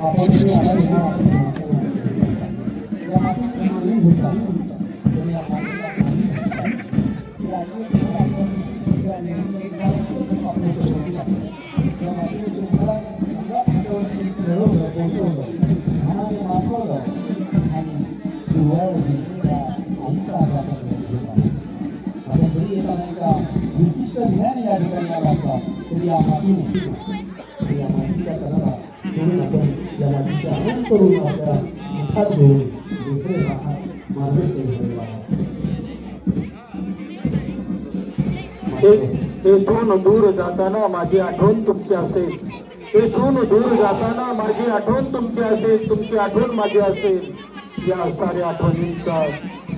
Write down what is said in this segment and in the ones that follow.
आपण जे आभारी आहात, या मातीची मागणी करून घेऊन तेथून दूर जाताना माझी आठवण तुमची असेल. तेथून दूर जाताना माझी आठवण तुमची असेल तुमची आठवण माझी असेल. या साऱ्या आठवणींचा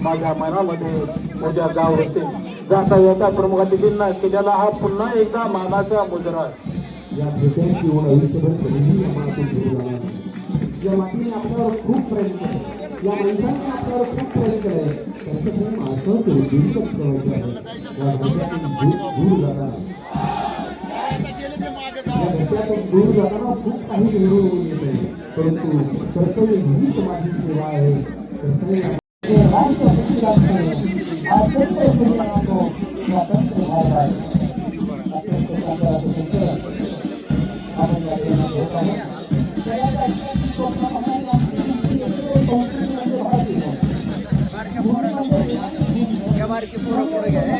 माझ्या मनामध्ये उद्या गाव होते. जाता येता प्रमुखातिथींना केलेला हा पुन्हा एकदा मानाचा मुजरा या भेटांची या मातीने आपल्यावर खूप प्रेम केलं या माणसाने आपल्यावर खूप प्रेम केलंय त्याचं प्रेम असंच रुजवितच ठेवायचं आहे. या भेटातून दूर दूर जाताना. या भेटातून दूर जाताना खूप काही निवडून येत. आहे परंतु कर्तव्य हीच माझी सेवा आहे. कर्तव्य की या पोरं पुढे घ्या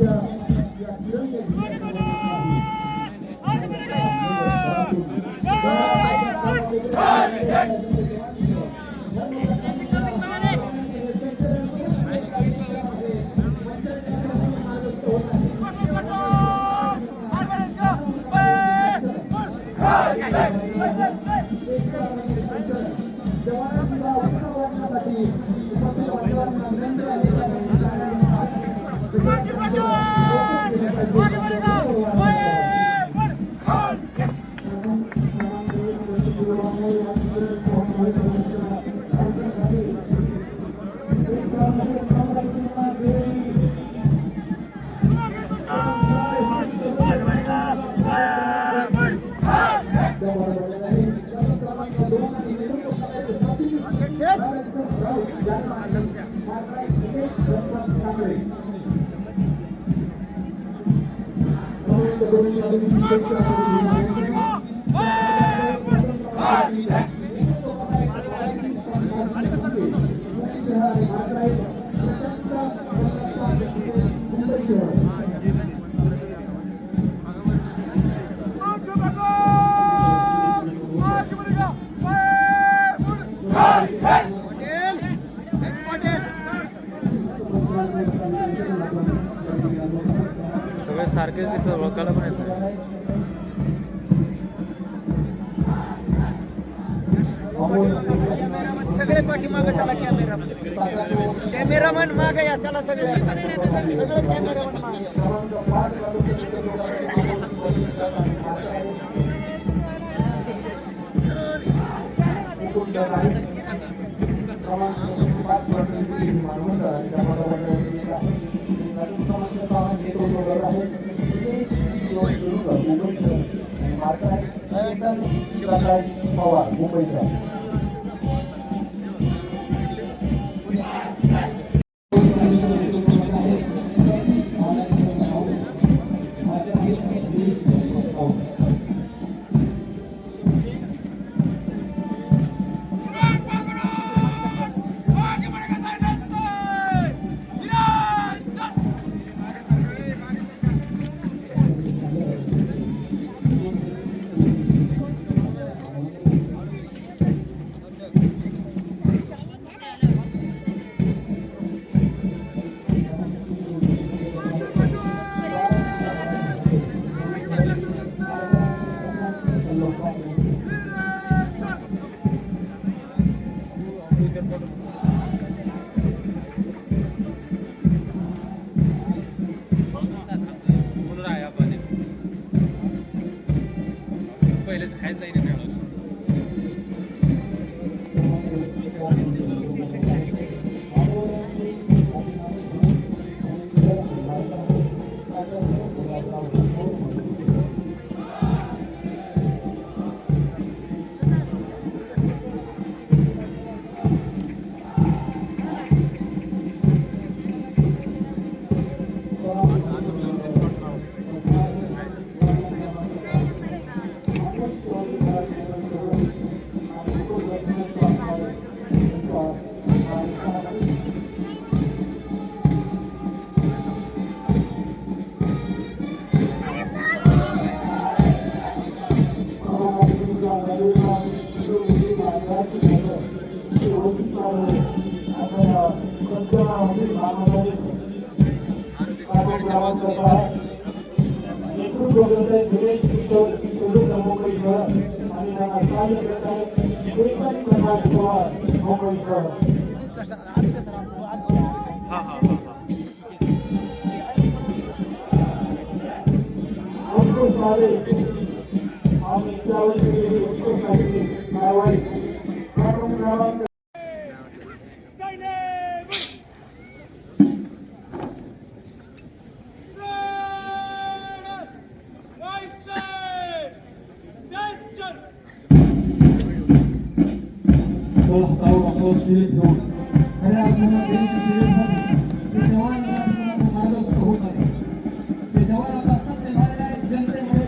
Yeah. सगळे सारखेच दिसतात ओळखायला पण येत नाही. सगळे पाठीमागं चला कॅमेरामन कॅमेरामन मागे या चला सगळे. सगळे कॅमेरामन मागे चेतन प्रकाश पवार मुंबईचा हा हा हा हा तो घेऊन खऱ्या देश ते जवान मार्गस्थ होत आहे ते जवान आता झालेले आहेत जनतेमुळे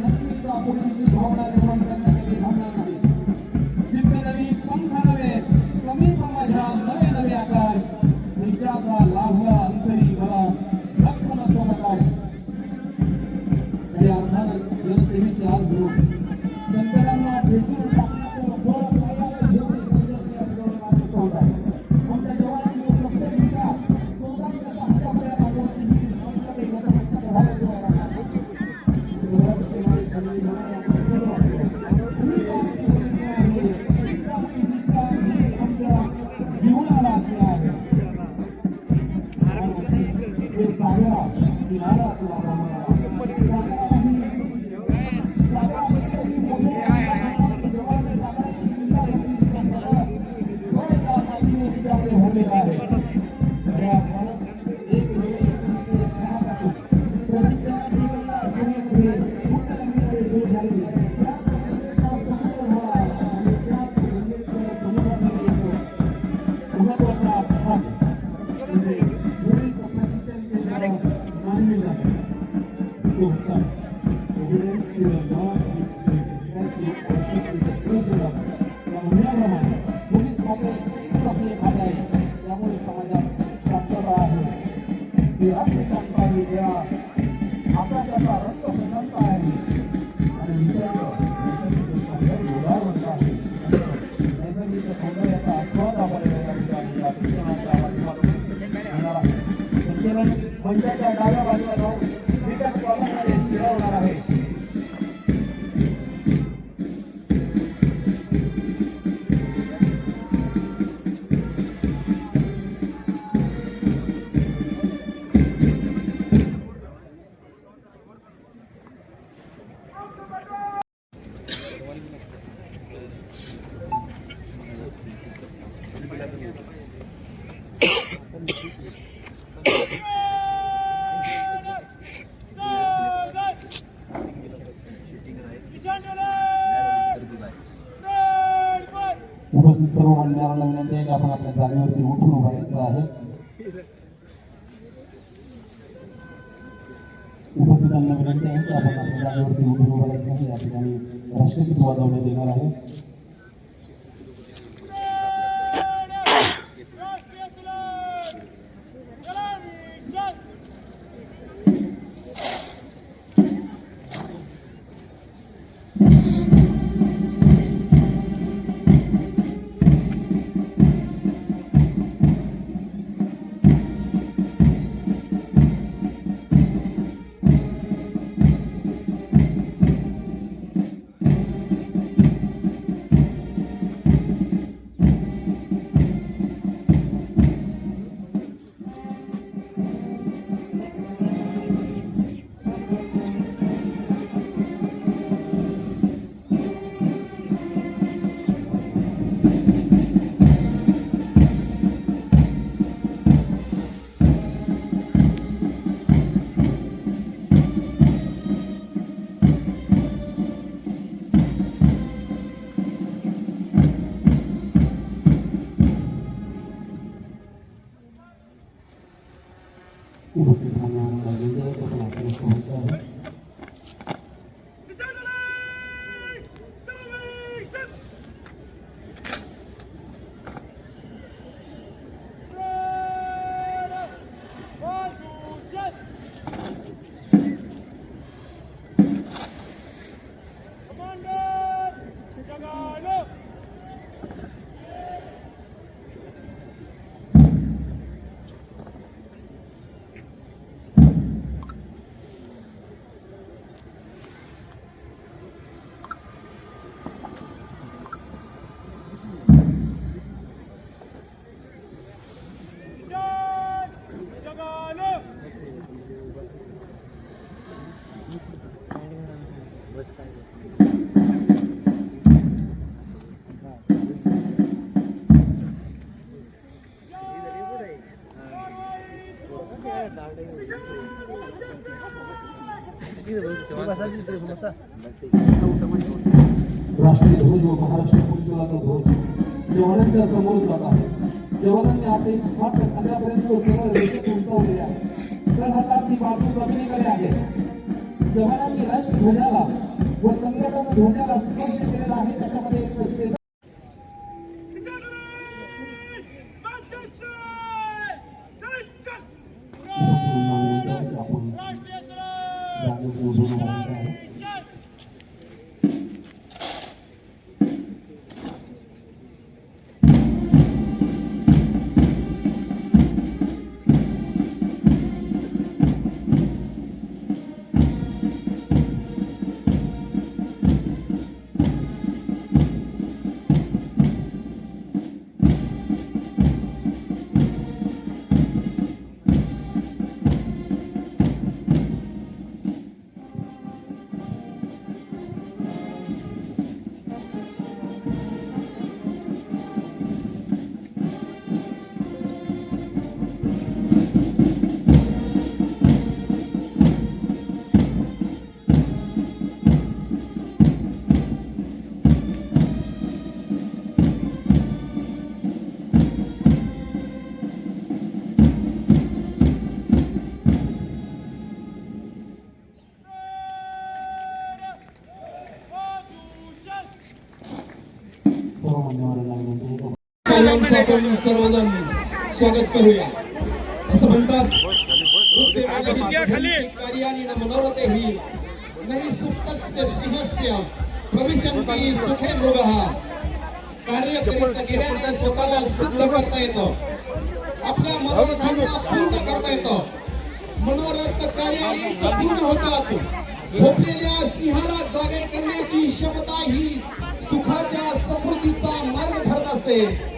नक्कीच आपुलकीची भावना निर्माण करण्यासाठी थांबणार नाही जिद्द नवी पंख नवे समीप माझ्या नवे नवे आकाश निजाचा लाभला अंतरी मला. लख लख प्रकाश खऱ्या अर्थानं जनसेवेची आज घेऊन हे तो होता evidence to Mira cuál es el a la gente. उपस्थित सर्व मंडळांना विनंती आहे की आपण आपल्या जागेवरती उठून उभारायचं आहे. उपस्थितांना विनंती आहे की आपण आपल्या जागेवरती उठून उभारायचं आहे. या ठिकाणी राष्ट्रगीत वाजवण्यात येणार आहे. की आपण आसनास व्हायचं आहे राष्ट्रीय ध्वज व महाराष्ट्र पोलीस दलाचा ध्वज. जवानांच्या समोर जात आहे. जवानांनी आपले हात खांद्यापर्यंत सरळ रेषेत उंचावलेले आहे तर हाताची बाजू जमिनीकडे आहे. जवानांनी राष्ट्रध्वजाला व संघटन ध्वजाला स्पर्श केलेला आहे त्याच्यामध्ये एक जागेवरती उभं राहायचं आहे सर्व मान्यवरांना आपण सर्वजण स्वागत करूया. असं म्हणतात नृत्य मानवी कार्याणि मनोरथे हि नहि सुप्तस्य सिंहस्य प्रविशंती सुखे मृग. कार्य करीत गेल्याने स्वतःला सिद्ध करता येतं. आपल्या मनोरथांना पूर्ण करता येतं. मनोरथ कार्याने पूर्ण होतात झोपलेल्या सिंहाला जागे असते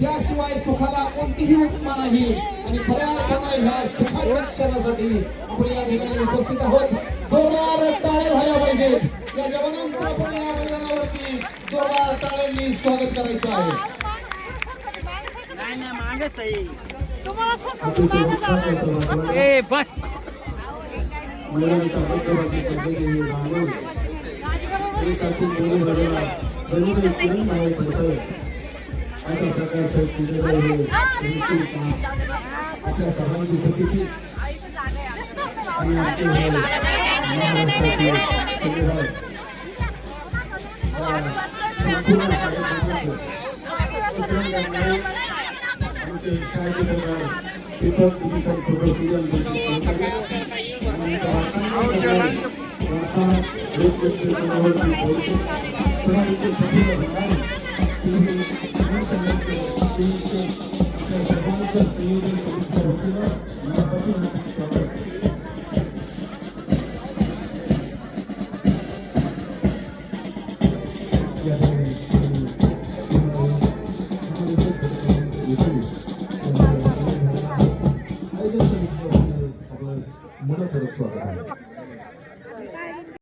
त्याशिवाय सुखाला कोणतीही उपमा नाही. आणि खऱ्या अर्थानं ह्या सुखाच्या क्षणासाठी आपण या ठिकाणी उपस्थित आहोत. जोरदार टाळे व्हायला पाहिजेत. या जवानांचं आपण या मैदानावरती जोरदार टाळ्यांनी स्वागत करायचं आहे. ए बस. atau terkait sekitar atau terkait di sekitar Thank you. Thank you.